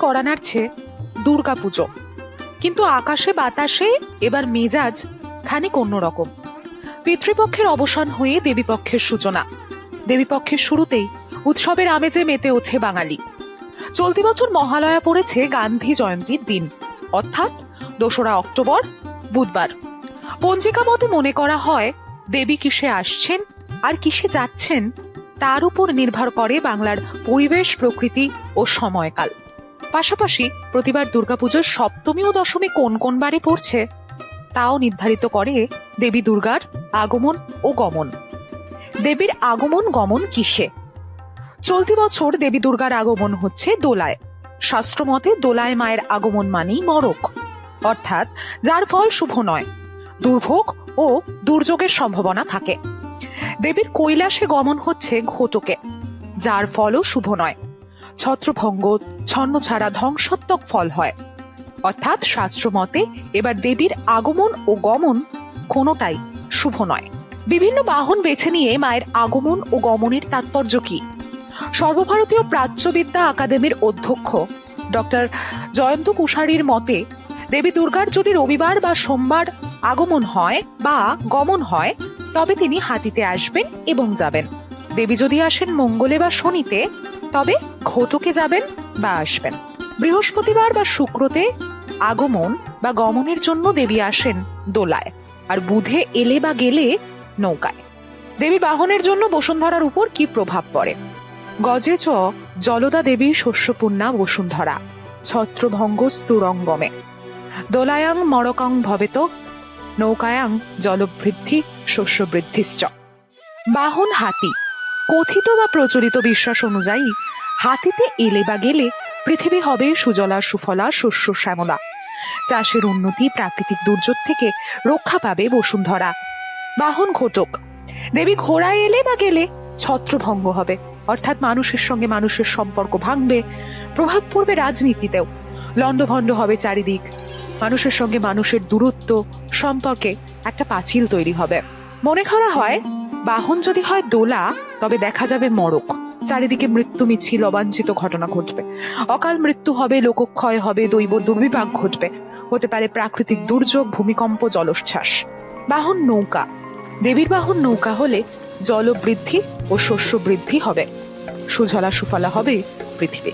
করা নাড়ছে দুর্গা পুজো কিন্তু আকাশে বাতাসে এবার মেজাজ খানিক অন্যরকম। পিতৃপক্ষের অবসান হয়ে দেবীপক্ষের সূচনা। দেবীপক্ষের শুরুতেই উৎসবের আমেজে মেতে ওঠে বাঙালি। চলতি বছর মহালয়া পড়েছে গান্ধী জয়ন্তীর দিন, অর্থাৎ দোসরা অক্টোবর, বুধবার। পঞ্জিকা মতে মনে করা হয়, দেবী কিসে আসছেন, আর কিসে যাচ্ছেন, তার উপর নির্ভর করে বাংলার পরিবেশ, প্রকৃতি ও সময়কাল। পাশাপাশি প্রতিবার দুর্গাপুজোর সপ্তমী ও দশমী কোন কোন বারে পড়ছে, তাও নির্ধারিত করে দেবী দুর্গার আগমন ও গমন। দেবীর আগমন গমন কিসে? চলতি বছর দেবী দুর্গার আগমন হচ্ছে দোলায়। শাস্ত্রমতে দোলায় মায়ের আগমন মানেই মরক, অর্থাৎ যার ফল শুভ নয়, দুর্ভোগ ও দুর্যোগের সম্ভাবনা থাকে। দেবীর কৈলাসে গমন হচ্ছে ঘটকে, যার ফলও শুভ নয়। ছত্রভঙ্গ, ছন্ন ছাড়া ধ্বংসাত্মক ফল হয়। অর্থাৎ শাস্ত্রমতে এবার দেবীর আগমন ও গমন কোনোটাই শুভ নয়। বিভিন্ন বাহন বেছে নিয়ে মায়ের আগমন ও গমনের তাৎপর্য কি? সর্বভারতীয় প্রাচ্যবিদ্যা একাডেমির অধ্যক্ষ ডক্টর জয়ন্ত কুশারীর মতে, দেবী দুর্গার যদি রবিবার বা সোমবার আগমন হয় বা গমন হয়, তবে তিনি হাতিতে আসবেন এবং যাবেন। দেবী যদি আসেন মঙ্গলে বা শনিতে তবে ঘটকে যাবেন বা আসবেন। বৃহস্পতিবার বা শুক্রতে আগমন বা গমনের জন্য দেবী আসেন দোলায় আর বুধে এলে বা গেলে নৌকায়। দেবী বাহনের জন্য বসুন্ধরার উপর কি প্রভাব পড়ে? গজে চ জলদা দেবীর শস্যপূর্ণা বসুন্ধরা, ছত্রভঙ্গ স্তুরঙ্গমে। দোলায়াং মরকাং ভবেত, নৌকায়াং জলবৃদ্ধি শস্য বৃদ্ধিশ্চ বাহন হাতি কথিত বা প্রচলিত বিশ্বাস অনুযায়ী, হাতিতে এলে বা গেলে পৃথিবী হবে সুজলা, সুফলা, শস্য, শ্যামলা। চাষের উন্নতি, প্রাকৃতিক দুর্যোগ থেকে রক্ষা পাবে বসুন্ধরা। বাহন ঘটক, দেবী ঘোড়ায় এলে বা গেলে ছত্রভঙ্গ হবে। অর্থাৎ মানুষের সঙ্গে মানুষের সম্পর্ক ভাঙবে, প্রভাব পড়বে রাজনীতিতেও। লণ্ডভণ্ড হবে চারিদিক। মানুষের সঙ্গে মানুষের দূরত্ব, সম্পর্কে একটা পাঁচিল তৈরি হবে। মনে করা হয় বাহন যদি হয় দোলা, তবে দেখা যাবে মরক। চারিদিকে মৃত্যু মিছিল, অবাঞ্ছিত ঘটনা ঘটবে। অকাল মৃত্যু হবে, লোকক্ষয় হবে, দৈব দুর্বিপাক ঘটবে। হতে পারে প্রাকৃতিক দুর্যোগ, ভূমিকম্প, জলোচ্ছ্বাস। বাহন নৌকা। দেবীর বাহন নৌকা হলে জল বৃদ্ধি ও শস্য বৃদ্ধি হবে। সুজলা সুফলা হবে পৃথিবী